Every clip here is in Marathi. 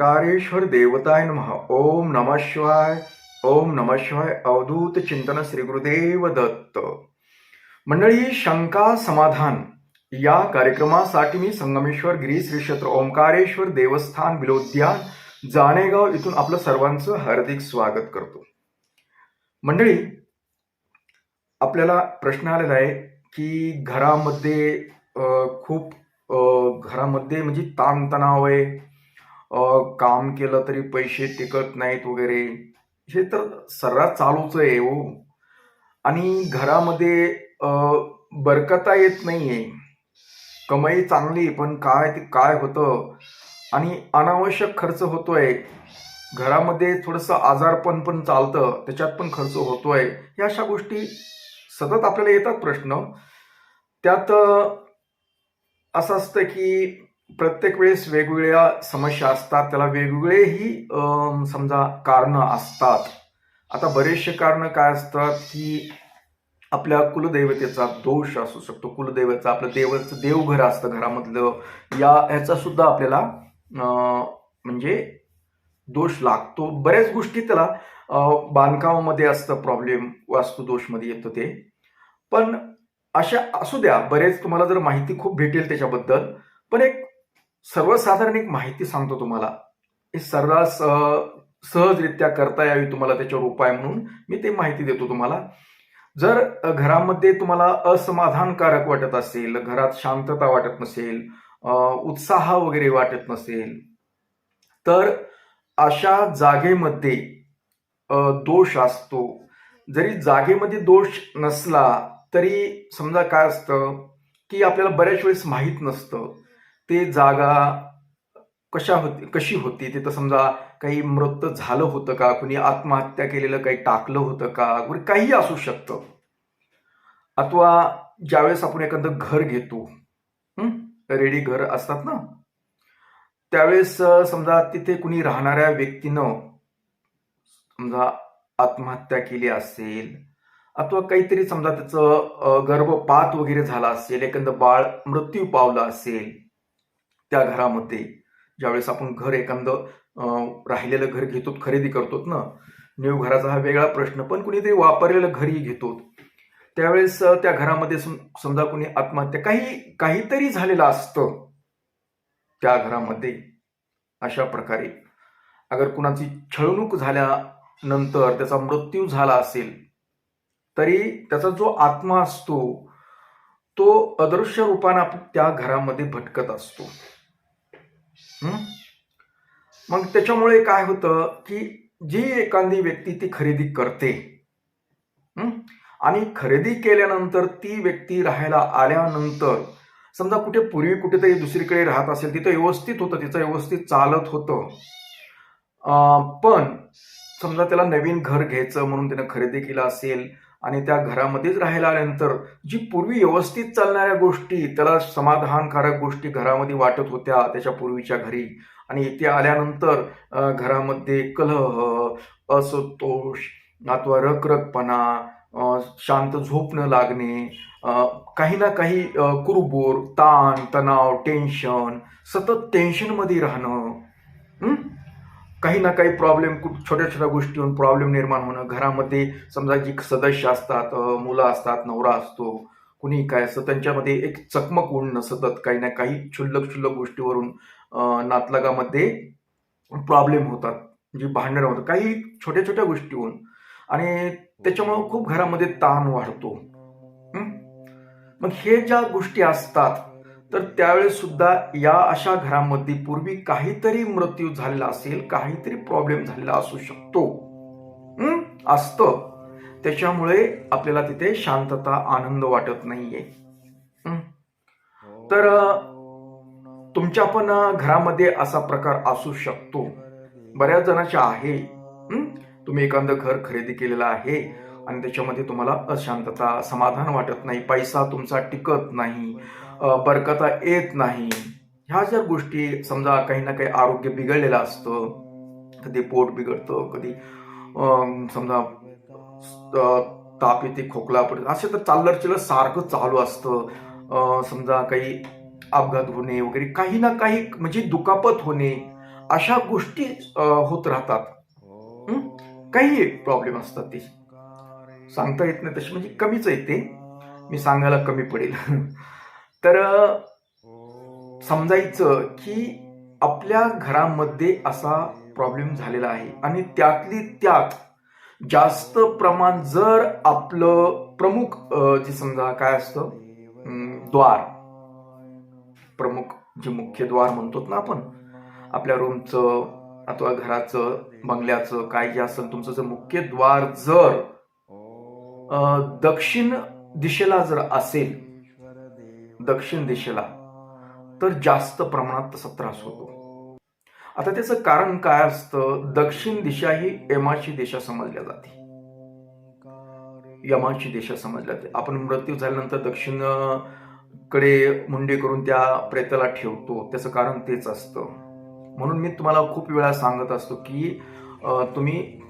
ओंकारेश्वर देवताय महा ओम नमः शिवाय ओम नमः शिवाय अवधूत चिंतन श्री गुरुदेव दत्त. मंडळी शंका समाधान. या कार्यक्रमासाठी मी संगमेश्वर गिरी श्री क्षेत्र ओंकारेश्वर देवस्थान बिलोद्यान जाणेगाव इथून आपलं सर्वांचं हार्दिक स्वागत करतो. मंडळी आपल्याला प्रश्न आलेला आहे की घरामध्ये खूप घरामध्ये म्हणजे ताणतणाव आहे काम केलं तरी पैसे टिकत नाहीत वगैरे. हे तर सर्रास चालूच आहे हो. आणि घरामध्ये बरकता येत नाही आहे कमाई चांगली पण काय ते काय होतं? आणि अनावश्यक खर्च होतोय. घरामध्ये थोडंसं आजारपण पण चालतं त्याच्यात पण खर्च होतोय. या अशा गोष्टी सतत आपल्याला येतात प्रश्न. त्यात असं असतं की प्रत्येक वेळेस वेगवेगळ्या समस्या असतात त्याला वेगवेगळेही समजा कारणं असतात. आता बरेचसे कारणं काय असतात की आपल्या कुलदैवतेचा दोष असू शकतो. कुलदैवतचा आपलं देवाचं देवघर असतं घरामधलं. या ह्याचा सुद्धा आपल्याला म्हणजे दोष लागतो. बऱ्याच गोष्टी त्याला बांधकामामध्ये असतं प्रॉब्लेम वास्तुदोषमध्ये येतं ते. पण अशा असू द्या बरेच तुम्हाला जर माहिती खूप भेटेल त्याच्याबद्दल. पण एक सर्वसाधारण एक माहिती सांगतो तुम्हाला. हे सर्रास सहजरित्या करता यावी तुम्हाला त्याच्यावर उपाय म्हणून मी ते माहिती देतो तुम्हाला. जर घरामध्ये तुम्हाला असमाधानकारक वाटत असेल घरात शांतता वाटत नसेल उत्साह वगैरे वाटत नसेल तर अशा जागेमध्ये दोष असतो. जरी जागेमध्ये दोष नसला तरी समजा काय असतं की आपल्याला बऱ्याच वेळेस माहीत नसतं. ते जागा कशा होती कशी होती? तिथं समजा काही मृत झालं होतं का? कुणी आत्महत्या केलेलं काही टाकलं होतं का? वगैरे काही असू शकतं. अथवा ज्यावेळेस आपण एखादं घर घेतो रेडी घर असतात ना? त्यावेळेस समजा तिथे कुणी राहणाऱ्या व्यक्तीनं समजा आत्महत्या केली असेल अथवा काहीतरी समजा त्याचं गर्भपात वगैरे झाला असेल एखादं बाळ मृत्यू पावलं असेल त्या घरामध्ये ज्यावेळेस आपण घर एखादं राहिलेलं घर घेतो खरेदी करतो ना न्यू घराचा हा वेगळा प्रश्न पण कुणीतरी वापरलेलं घरही घेतो त्यावेळेस त्या घरामध्ये सम- समजा कुणी आत्महत्या काही काहीतरी झालेलं असतं त्या घरामध्ये अशा प्रकारे. अगर कुणाची छळवणूक झाल्यानंतर त्याचा मृत्यू झाला असेल तरी त्याचा जो आत्मा असतो तो अदृश्य रूपाने त्या घरामध्ये भटकत असतो. मग त्याच्यामुळे काय होतं की जी एखादी व्यक्ती ती खरेदी करते आणि खरेदी केल्यानंतर ती व्यक्ती राहायला आल्यानंतर समजा कुठे पूर्वी कुठेतरी दुसरीकडे राहत असेल तिथं व्यवस्थित होतं तिचं व्यवस्थित चालत होतं. पण समजा त्याला नवीन घर घ्यायचं म्हणून त्यानं खरेदी केलं असेल आणि त्या घरामध्येच राहायला आल्यानंतर जी पूर्वी व्यवस्थित चालणाऱ्या गोष्टी त्याला समाधानकारक गोष्टी घरामध्ये वाटत होत्या त्याच्या पूर्वीच्या घरी. आणि इथे आल्यानंतर घरामध्ये कलह असंतोष अथवा रखरखपणा शांत झोप न लागणे काही ना काही कुरबोर ताण तणाव टेन्शन सतत टेन्शनमध्ये राहणं काही ना काही प्रॉब्लेम छोट्या छोट्या गोष्टीहून प्रॉब्लेम निर्माण होणं. घरामध्ये समजा जी सदस्य असतात मुलं असतात नवरा असतो कुणी काय असतं त्यांच्यामध्ये एक चकमक उडणं सतत काही ना काही क्षुल्लक क्षुल्लक गोष्टीवरून नातलगामध्ये प्रॉब्लेम होतात म्हणजे भांडणं होतात. काही छोट्या छोट्या गोष्टीहून आणि त्याच्यामुळं खूप घरामध्ये ताण वाढतो. मग हे ज्या गोष्टी असतात तर त्यावेळेस सुद्धा या अशा घरामध्ये पूर्वी काहीतरी मृत्यू झालेला असेल काहीतरी प्रॉब्लेम झालेला असू शकतो. असत. त्याच्यामुळे आपल्याला तिथे शांतता आनंद वाटत नाहीये. तर तुमच्या पण घरामध्ये असा प्रकार असू शकतो. बऱ्याच जणांच्या आहे. तुम्ही एखादं घर खरेदी केलेलं आहे आणि त्याच्यामध्ये तुम्हाला अशांतता समाधान वाटत नाही पैसा तुमचा टिकत नाही. बरकता येत नाही. ह्या ज्या गोष्टी समजा काही ना काही आरोग्य बिघडलेलं असतं कधी पोट बिघडतं कधी समजा ताप येते खोकला पडत असे तर चाललं सारखं चालू असतं. समजा काही अपघात होणे वगैरे काही ना काही म्हणजे दुखापत होणे अशा गोष्टी होत राहतात. काही प्रॉब्लेम असतात ते. सांगता येत नाही तशी म्हणजे कमीच येते मी सांगायला कमी पडेल. तर समजायचं की आपल्या घरामध्ये असा प्रॉब्लेम झालेला आहे. आणि त्यातली त्यात जास्त प्रमाण जर आपलं प्रमुख जे समजा काय असतं द्वार प्रमुख जे मुख्य द्वार म्हणतो ना आपण आपल्या रूमचं अथवा घराचं बंगल्याचं काय जे असेल तुमचं जर मुख्य द्वार जर दक्षिण दिशेला जर असेल दक्षिण दिशेला तर जास्त प्रमाणात तसा त्रास होतो. आता त्याचं कारण काय असतं? दक्षिण दिशा ही यमाची दिशा समजल्या जाते. यमाची दिशा समजल्या जाते. आपण मृत्यू झाल्यानंतर दक्षिणकडे मुंडे करून त्या प्रेताला ठेवतो. त्याचं कारण तेच असतं. म्हणून मी तुम्हाला खूप वेळा सांगत असतो की तुम्ही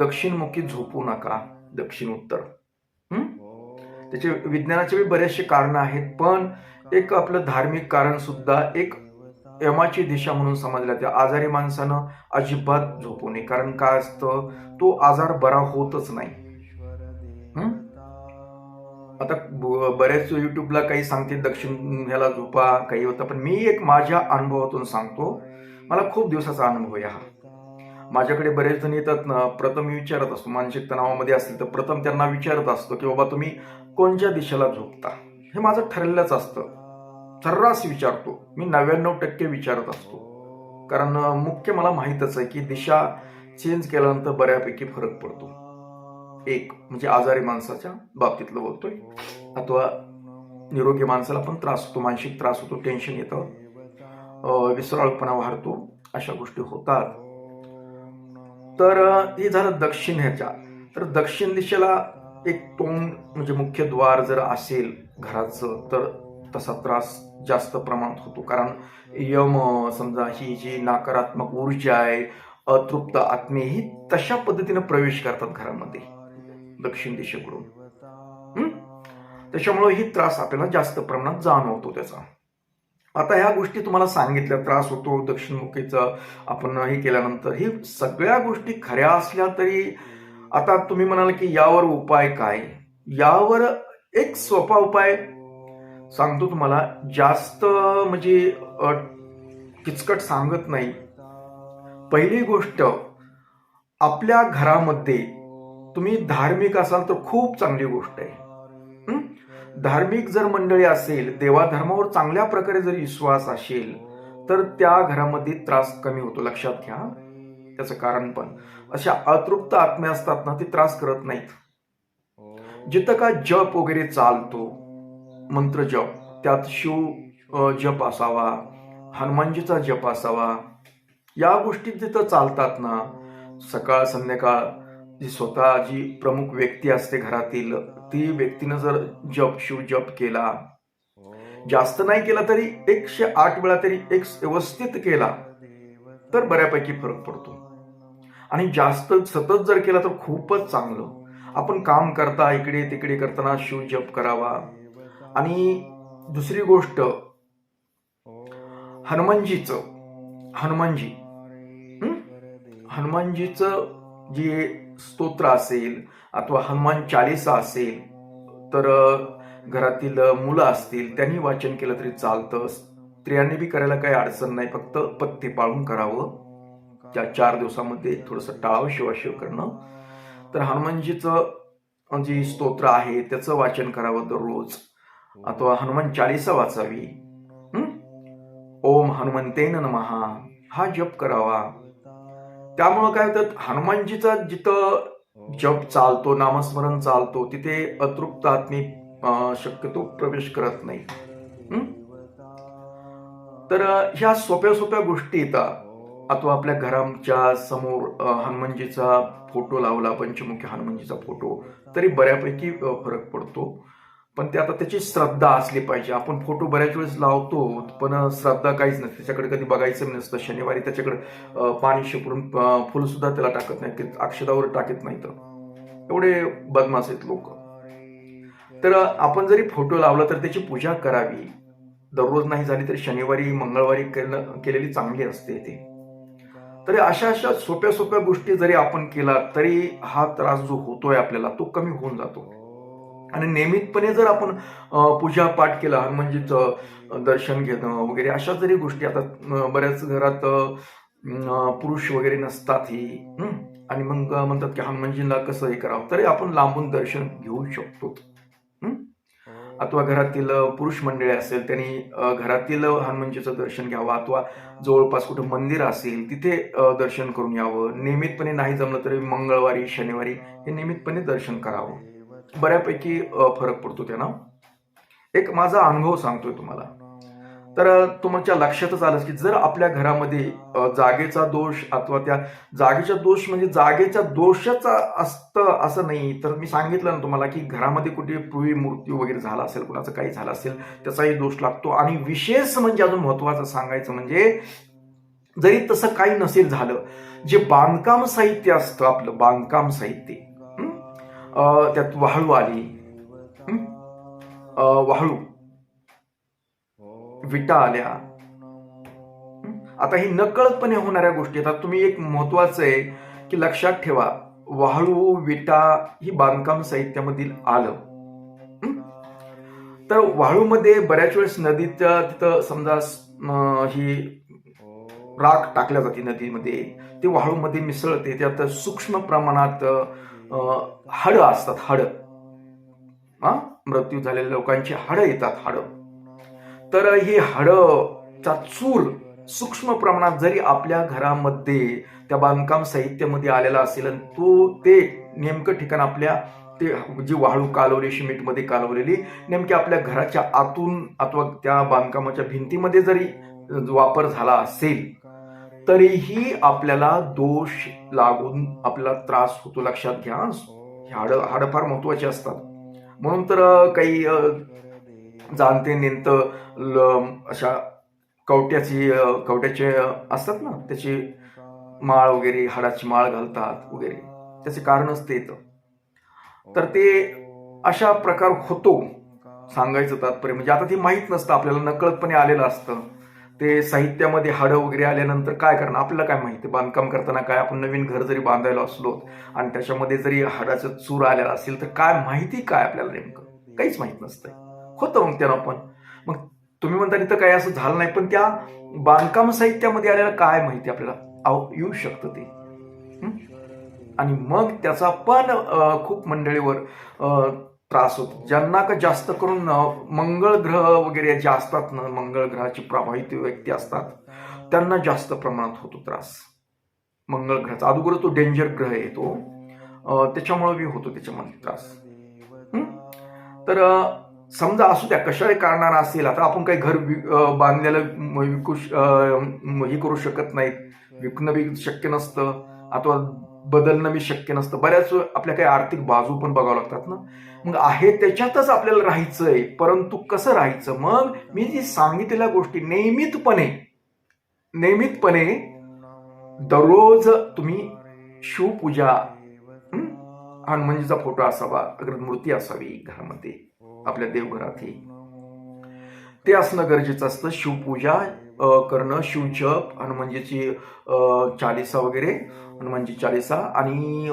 दक्षिणमुखी झोपू नका. दक्षिण उत्तर. त्याचे विज्ञानाचे बी बरेचसे कारण आहेत पण एक आपलं धार्मिक कारण सुद्धा एक यमाची दिशा म्हणून समजल्या त्या आजारी माणसानं अजिबात झोपू नये. कारण काय असतं? तो आजार बरा होतच नाही. आता बऱ्याच युट्यूबला काही सांगते दक्षिण ह्याला झोपा काही होतं. पण मी एक माझ्या अनुभवातून सांगतो. मला खूप दिवसाचा अनुभव आहे हा. माझ्याकडे बरेच जण येतात ना प्रथम मी विचारत असतो. मानसिक तणावामध्ये असतील तर प्रथम त्यांना विचारत असतो की बाबा तुम्ही कोणत्या दिशेला झोपता? हे माझं ठरलेलंच असतं. सर्रास विचारतो. मी नव्याण्णव टक्के विचारत असतो. कारण मुख्य मला माहीतच आहे की दिशा चेंज केल्यानंतर बऱ्यापैकी फरक पडतो. एक म्हणजे आजारी माणसाच्या बाबतीतलं बोलतोय. अथवा निरोगी माणसाला पण त्रास होतो मानसिक त्रास होतो टेन्शन येतं. विसराळपणा वाढतो. अशा गोष्टी होतात. तर हे झालं दक्षिण ह्याच्या. तर दक्षिण दिशेला एक तोंड म्हणजे मुख्य द्वार जर असेल घराचं तर तसा त्रास जास्त प्रमाणात होतो. कारण यम समजा ही जी नकारात्मक ऊर्जा आहे अतृप्त आत्मे ही तशा पद्धतीने प्रवेश करतात घरामध्ये दक्षिण दिशेकडून. त्याच्यामुळे ही त्रास आपल्याला जास्त प्रमाणात जाणवतो त्याचा. आता ह्या गोष्टी तुम्हाला सांगितल्या त्रास होतो दक्षिणमुखीचा आपण हे केल्यानंतर ही सगळ्या गोष्टी खऱ्या असल्या तरी आता तुम्ही म्हणाल की यावर उपाय काय? यावर एक सोपा उपाय. सांगतो तुम्हाला जास्त म्हणजे किचकट सांगत नाही. पहिली गोष्ट आपल्या घरामध्ये तुम्ही धार्मिक असाल तर खूप चांगली गोष्ट आहे. धार्मिक जर मंडळी असेल देवाधर्मावर चांगल्या प्रकारे जर विश्वास असेल तर त्या घरामध्ये त्रास कमी होतो. लक्षात घ्या. त्याचं कारण पण. अशा अतृप्त आत्म्या असतात ना ते त्रास करत नाहीत. जिथं का जप वगैरे चालतो मंत्र जप त्यात शिव जप असावा हनुमानजीचा जप असावा या गोष्टी जिथं चालतात ना सकाळ संध्याकाळ जी स्वतः जी प्रमुख व्यक्ती असते घरातील ती व्यक्तीनं जर जप शिव जप केला जास्त नाही केला तरी एकशे आठ वेळा तरी एक व्यवस्थित केला तर बऱ्यापैकी फरक पडतो. आणि जास्त सतत जर केला तर खूपच चांगलं. आपण काम करता इकडे तिकडे करताना शिव जप करावा. आणि दुसरी गोष्ट हनुमानजीचं हनुमानजी हनुमानजीचं जे स्तोत्र असेल अथवा हनुमान चालिसा असेल तर घरातील मुलं असतील त्यांनी वाचन केलं तरी चालतं. स्त्रियांनी बी करायला काही अडचण नाही फक्त पत्ते पाळून करावं. त्या चार दिवसामध्ये थोडंसं टाळावं शिवाशिव करणं. तर हनुमानजीचं जी स्तोत्र आहे त्याचं वाचन करावं दररोज. अथवा हनुमान चालिसा वाचावी. ओम हनुमंतेन नमहा. हा जप करावा. त्यामुळं काय होतं हनुमानजीचा जिथं जप चालतो नामस्मरण चालतो तिथे अतृप्त आत्मी शक्यतो प्रवेश करत नाही. तर ह्या सोप्या सोप्या गोष्टी येतात. अथवा आपल्या घराच्या समोर हनुमानजीचा फोटो लावला पंचमुखी हनुमानजीचा फोटो तरी बऱ्यापैकी फरक पडतो. पण ते आता त्याची श्रद्धा असली पाहिजे. आपण फोटो बऱ्याच वेळेस लावतो पण श्रद्धा काहीच नसते. त्याच्याकडे कधी बघायचं नसतं. शनिवारी त्याच्याकडे पाणी शिपडून फुलसुद्धा सुद्धा त्याला टाकत नाही अक्षदावर टाकत नाही तर एवढे बदमाश आहेत लोक. तर आपण जरी फोटो लावला तर त्याची पूजा करावी. दररोज नाही झाली तरी शनिवारी मंगळवारी केलं- केलेली चांगली असते ते. तरी अशा अशा सोप्या सोप्या गोष्टी जरी आपण केला तरी हा त्रास जो होतोय आपल्याला तो कमी होऊन जातो. आणि नियमितपणे जर आपण पूजा पाठ केला हनुमानजीचं दर्शन घेणं वगैरे अशा जरी गोष्टी आता बऱ्याच घरात पुरुष वगैरे नसतात ही? आणि मग म्हणतात की हनुमानजींना कसं हे करावं तरी आपण लांबून दर्शन घेऊ शकतो. अथवा घरातील पुरुष मंडळी असेल त्यांनी घरातील हनुमानजीचं दर्शन घ्यावं अथवा जवळपास कुठं मंदिर असेल तिथे दर्शन करून यावं. नियमितपणे नाही जमलं तरी मंगळवारी शनिवारी हे नियमितपणे दर्शन करावं. बऱ्यापैकी फरक पडतो त्यांना. एक माझा अनुभव सांगतोय तुम्हाला. तर तुमच्या लक्षातच आलं की जर आपल्या घरामध्ये जागेचा दोष अथवा त्या जागेचा दोष म्हणजे जागेच्या दोषाचा असतं असं नाही. तर मी सांगितलं ना तुम्हाला की घरामध्ये कुठे पूर्वी मृत्यू वगैरे झाला असेल कुणाचं काही झालं असेल त्याचाही दोष लागतो. आणि विशेष म्हणजे अजून महत्वाचं सांगायचं म्हणजे जरी तसं काही नसेल झालं जे बांधकाम साहित्य असतं आपलं बांधकाम साहित्य त्यात वाळू आली वाहळू वाळू. विटा आल्या. आता ही नकळतपणे होणाऱ्या गोष्टी आता तुम्ही एक महत्वाचं आहे की लक्षात ठेवा वाळू विटा ही बांधकाम साहित्यामधील आलं. तर वाळूमध्ये बऱ्याच वेळेस नदीच्या तिथं समजा ही राख टाकल्या जाते नदीमध्ये. ते वाळूमध्ये मिसळते. त्यात सूक्ष्म प्रमाणात हाडं असतात हाडं. मृत्यू झालेल्या लोकांची हाडं येतात हाडं. तर ही हाडचा चूर सूक्ष्म प्रमाणात जरी आपल्या घरामध्ये त्या बांधकाम साहित्यामध्ये आलेला असेल आणि तो ते नेमकं ठिकाण आपल्या ते जी वाळू कालवली शिमेंटमध्ये कालवलेली नेमकी आपल्या घराच्या आतून अथवा त्या बांधकामाच्या भिंतीमध्ये जरी वापर झाला असेल तरीही आपल्याला दोष लागून आपल्याला त्रास होतो. लक्षात घ्या हाडं हाडं फार महत्वाची असतात. म्हणून तर काही जाणते नेंत ल- अशा कवट्याची कवट्याचे असतात ना त्याची माळ वगैरे हाडाची माळ घालतात वगैरे. त्याचे कारणच ते येतं तर ते अशा प्रकार होतो सांगायचं तात्पर्य. म्हणजे आता ते माहीत नसतं आपल्याला नकळतपणे आलेलं असतं. ते साहित्यामध्ये हाडं वगैरे आल्यानंतर काय करणार? आपल्याला काय माहिती? बांधकाम करताना काय आपण नवीन घर जरी बांधायला असलो आणि त्याच्यामध्ये जरी हाडाचं चूर आलेला असेल तर काय माहिती काय आपल्याला नेमकं? काहीच माहीत नसतं होतं मग त्यानं पण. मग तुम्ही म्हणता इथं काय असं झालं नाही पण त्या बांधकाम साहित्यामध्ये आलेलं काय माहिती आपल्याला? आव- येऊ शकतं ते. आणि मग त्याचा पण खूप मंडळीवर त्रास होतो. ज्यांना का जास्त करून मंगळ ग्रह वगैरे जे असतात ना मंगळ ग्रहाची प्रभावित व्यक्ती असतात त्यांना जास्त प्रमाणात होतो त्रास. मंगळ ग्रहाचा. अगोदर तो डेंजर ग्रह येतो. त्याच्यामुळे बी होतो त्याच्यामध्ये त्रास. तर समजा असू द्या कशाही कारणानं असेल आता आपण काही घर बांधलेलं विकू हे करू शकत नाहीत. विकणं बी शक्य नसतं अथवा बदलणं बी शक्य नसतं. बऱ्याच आपल्या काही आर्थिक बाजू पण बघावं लागतात ना. मग आहे त्याच्यातच आपल्याला राहायचंय परंतु कसं राहायचं? मग मी जी सांगितलेल्या गोष्टी नियमितपणे नियमितपणे दररोज तुम्ही शिवपूजा हनुमानजीचा म्हणजे फोटो असावा अगर मूर्ती असावी घरामध्ये आपल्या देवघरात ही ते असणं गरजेचं असतं. शिवपूजा करणं शिवजप हनुमानजीची म्हणजे चालिसा वगैरे हनुमानजी म्हणजे चालिसा. आणि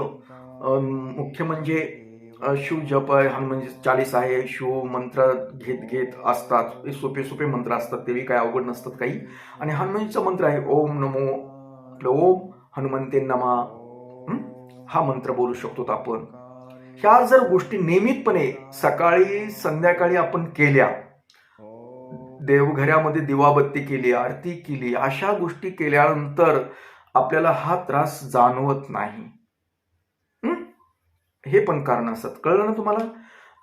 मुख्य म्हणजे शिवजप आहे हनुमानजी म्हणजे चालिसा आहे. शिव मंत्र घेत घेत असतात. हे सोपे सोपे मंत्र असतात. तेही काही अवघड नसतात काही. आणि हनुमानजीचा मंत्र आहे ओम नमो आपलं ओम हनुमंते नमा. हा? मंत्र बोलू शकतो आपण. ह्या जर गोष्टी नियमितपणे सकाळी संध्याकाळी आपण केल्या देवघरामध्ये दिवाबत्ती केली आरती केली अशा गोष्टी केल्यानंतर आपल्याला हा त्रास जाणवत नाही. हं? हे पण कारण असतात कळलं ना तुम्हाला?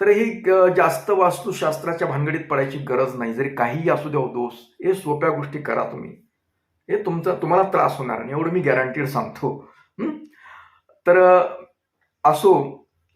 तर हे जास्त वास्तुशास्त्राच्या भानगडीत पडायची गरज नाही. जरी काहीही असू द्या हो दोष हे सोप्या गोष्टी करा तुम्ही. हे तुमचा तुम्हाला त्रास होणार नाही. एवढं मी गॅरंटीड सांगतो. हं? तर असो